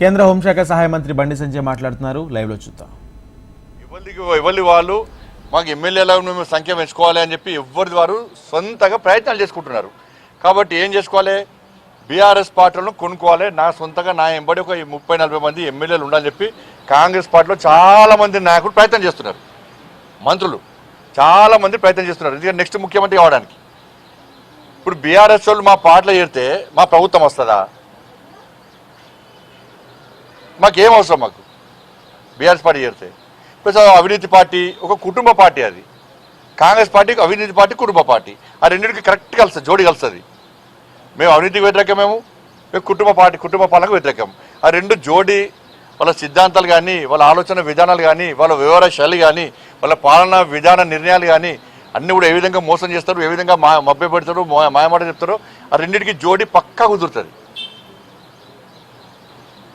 కేంద్ర హోంశాఖ సహాయ మంత్రి బండి సంజయ్ మాట్లాడుతున్నారు. లైవ్లో చూద్దాం. ఎవరికి ఎవరి వాళ్ళు. మాకు ఎమ్మెల్యేల మేము సంఖ్య పెంచుకోవాలి అని చెప్పి ఎవరి వారు సొంతగా ప్రయత్నాలు చేసుకుంటున్నారు. కాబట్టి ఏం చేసుకోవాలి? బీఆర్ఎస్ పార్టీలను కొనుక్కోవాలి. నా సొంతగా నా ఎంబడి ఒక ముప్పై నలభై మంది ఎమ్మెల్యేలు ఉండాలని చెప్పి కాంగ్రెస్ పార్టీలో చాలా మంది నాయకులు ప్రయత్నం చేస్తున్నారు. మంత్రులు చాలామంది ప్రయత్నం చేస్తున్నారు. ఎందుకంటే నెక్స్ట్ ముఖ్యమంత్రి కావడానికి. ఇప్పుడు బీఆర్ఎస్ వాళ్ళు మా పార్టీలో చేరితే మా ప్రభుత్వం వస్తుందా? మాకేం అవసరం మాకు? బీఆర్ఎస్ పార్టీ చేరితే. ప్లస్ అవినీతి పార్టీ ఒక కుటుంబ పార్టీ అది. కాంగ్రెస్ పార్టీకి అవినీతి పార్టీ కుటుంబ పార్టీ. ఆ రెండింటికి కరెక్ట్ కలుస్తుంది జోడి కలుస్తుంది. మేము అవినీతికి వ్యతిరేకమేము మేము కుటుంబ పార్టీ కుటుంబ పాలనకు వ్యతిరేకం. ఆ రెండు జోడి వాళ్ళ సిద్ధాంతాలు కానీ వాళ్ళ ఆలోచన విధానాలు కానీ వాళ్ళ వ్యవహార శైలి కానీ వాళ్ళ పాలన విధాన నిర్ణయాలు కానీ అన్నీ కూడా ఏ విధంగా మోసం చేస్తారు ఏ విధంగా మా మభ్య పెడతారు మాయమాట చెప్తారో ఆ రెండింటికి జోడి పక్కా కుదురుతుంది.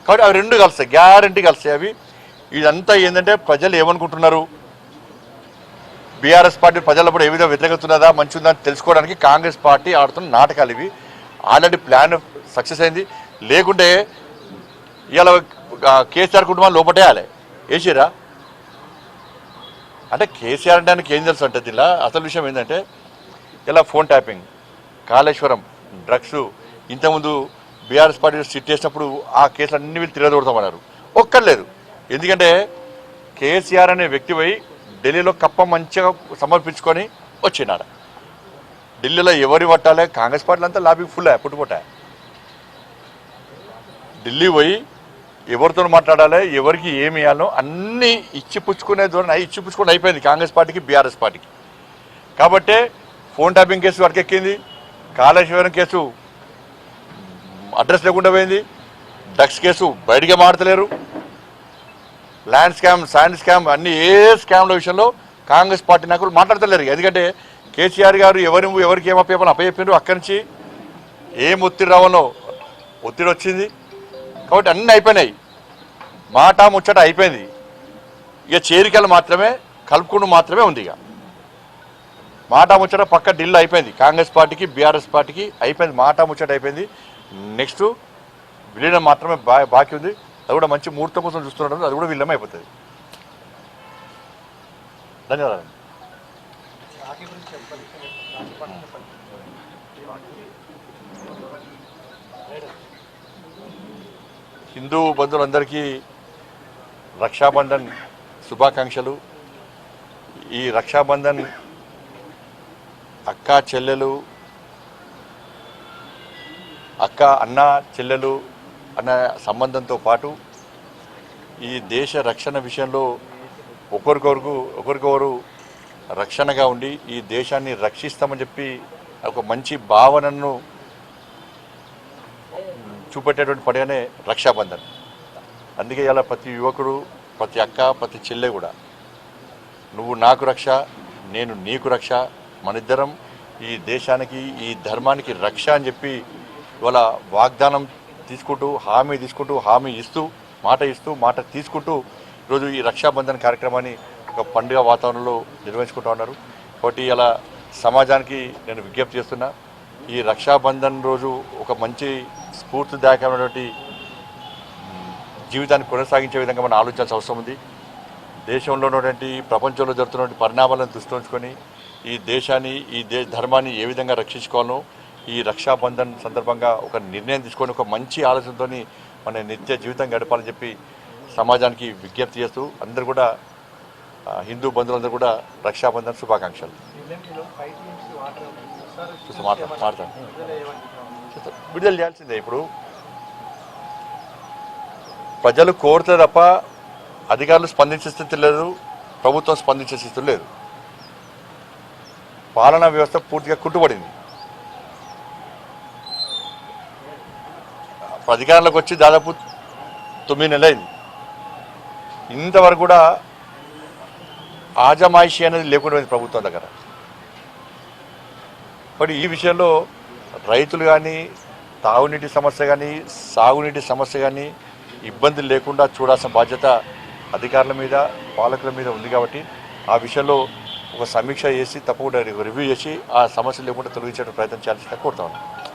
కాబట్టి అవి రెండు కలుస్తాయి గ్యారంటీ కలుస్తాయి అవి. ఇదంతా ఏంటంటే ప్రజలు ఏమనుకుంటున్నారు? బీఆర్ఎస్ పార్టీ ప్రజలప్పుడు ఏ విధంగా వ్యతిరేకతున్నదా మంచి ఉందా తెలుసుకోవడానికి కాంగ్రెస్ పార్టీ ఆడుతున్న నాటకాలు ఇవి. ఆల్రెడీ ప్లాన్ సక్సెస్ అయింది. లేకుంటే ఇలా కేసీఆర్ కుటుంబం లోపటేయాలి వేసిరా అంటే కేసీఆర్ అంటే ఆయనకి ఏం తెలుసు అంటే ఇలా అసలు విషయం ఏంటంటే ఇలా ఫోన్ ట్యాపింగ్ కాళేశ్వరం డ్రగ్స్ ఇంతకుముందు బీఆర్ఎస్ పార్టీ సిట్ చేసినప్పుడు ఆ కేసులు అన్ని వీళ్ళు తిరగదోడతామన్నారు. ఒక్కర్లేదు. ఎందుకంటే కేసీఆర్ అనే వ్యక్తి పోయి ఢిల్లీలో కప్ప మంచిగా సమర్పించుకొని వచ్చినాడు. ఢిల్లీలో ఎవరి పట్టాలే కాంగ్రెస్ పార్టీలు అంతా లాబీ ఫుల్ పుట్టుపుట్ట ఢిల్లీ పోయి ఎవరితో మాట్లాడాలి ఎవరికి ఏమి ఇవ్వాలో అన్నీ ఇచ్చి పుచ్చుకునే ధోరణి అయి ఇచ్చి పుచ్చుకొని అయిపోయింది కాంగ్రెస్ పార్టీకి బీఆర్ఎస్ పార్టీకి. కాబట్టే ఫోన్ ట్యాపింగ్ కేసు వరకు ఎక్కింది కాళేశ్వరం కేసు అడ్రస్ లేకుండా పోయింది. డ్రగ్స్ కేసు బయటకే మాడతలేరు ల్యాండ్ స్కామ్ శాండ్ స్కామ్ అన్ని ఏ స్కామ్ల విషయంలో కాంగ్రెస్ పార్టీ నాయకులు మాట్లాడతలేరు. ఎందుకంటే కేసీఆర్ గారు ఎవరు ఎవరికి ఏం అప్పయ్యని అప్పచెప్పారు అక్కడి నుంచి. ఏం ఒత్తిడి రావాలో ఒత్తిడి వచ్చింది. కాబట్టి అన్నీ అయిపోయినాయి. మాట ముచ్చట అయిపోయింది. ఇక చేరికలు మాత్రమే కలుపుకుండా మాత్రమే ఉంది ఇక. మాట ముచ్చట పక్క ఢిల్లీ అయిపోయింది. కాంగ్రెస్ పార్టీకి బీఆర్ఎస్ పార్టీకి అయిపోయింది. మాట ముచ్చట అయిపోయింది. నెక్స్ట్ విలీనం మాత్రమే బా బాకీ ఉంది. అది కూడా మంచి ముహూర్తం కోసం చూస్తున్నారు అది కూడా విలీనం అయిపోతుంది. ధన్యవాదాలు. హిందూ బంధువులందరికీ రక్షాబంధన్ శుభాకాంక్షలు. ఈ రక్షాబంధన్ అక్క చెల్లెలు అక్క అన్న చెల్లెలు అన్న సంబంధంతో పాటు ఈ దేశ రక్షణ విషయంలో ఒకరికొరకు ఒకరికొకరు రక్షణగా ఉండి ఈ దేశాన్ని రక్షిస్తామని చెప్పి ఒక మంచి భావనను చూపెట్టేటువంటి పండుగనే రక్షాబంధన్. అందుకే ఇలా ప్రతి యువకుడు ప్రతి అక్క ప్రతి చెల్లె కూడా నువ్వు నాకు రక్ష నేను నీకు రక్ష మనిద్దరం ఈ దేశానికి ఈ ధర్మానికి రక్ష అని చెప్పి ఇవాళ వాగ్దానం తీసుకుంటూ హామీ తీసుకుంటూ హామీ ఇస్తూ మాట ఇస్తూ మాట తీసుకుంటూ ఈరోజు ఈ రక్షాబంధన్ కార్యక్రమాన్ని ఒక పండుగ వాతావరణంలో నిర్వహించుకుంటూ ఉన్నారు. కాబట్టి ఇలా సమాజానికి నేను విజ్ఞప్తి చేస్తున్నా ఈ రక్షాబంధన్ రోజు ఒక మంచి స్ఫూర్తిదాయకమైనటువంటి జీవితాన్ని కొనసాగించే విధంగా మనం ఆలోచించాల్సిన అవసరం ఉంది. దేశంలో ఉన్నటువంటి ప్రపంచంలో జరుగుతున్నటువంటి పరిణామాలను దృష్టిలో ఉంచుకొని ఈ దేశాన్ని ఈ దే ధర్మాన్ని ఏ విధంగా రక్షించుకోవాలో ఈ రక్షాబంధన్ సందర్భంగా ఒక నిర్ణయం తీసుకొని ఒక మంచి ఆలోచనతో మన నిత్య జీవితం గడపాలని చెప్పి సమాజానికి విజ్ఞప్తి చేస్తూ అందరూ కూడా హిందూ బంధువులందరూ కూడా రక్షాబంధన్ శుభాకాంక్షలు. మాట్లాడతాను విడుదల చేయాల్సిందే ఇప్పుడు. ప్రజలు కోరితే తప్ప అధికారులు స్పందించే స్థితి లేదు ప్రభుత్వం స్పందించే స్థితి లేదు. పాలనా వ్యవస్థ పూర్తిగా కుట్టుబడింది. అధికారంలోకి వచ్చి దాదాపు తొమ్మిది నెలలైంది. ఇంతవరకు కూడా ఆజమాయిషి అనేది లేకుండా పోయింది ప్రభుత్వం దగ్గర. మరి ఈ విషయంలో రైతులు కానీ తాగునీటి సమస్య కానీ సాగునీటి సమస్య కానీ ఇబ్బందులు లేకుండా చూడాల్సిన బాధ్యత అధికారుల మీద పాలకుల మీద ఉంది కాబట్టి ఆ విషయంలో ఒక సమీక్ష చేసి తప్పకుండా రివ్యూ చేసి ఆ సమస్య లేకుండా తొలగించే ప్రయత్నం చేయాల్సిందిగా కోరుతా ఉన్నాను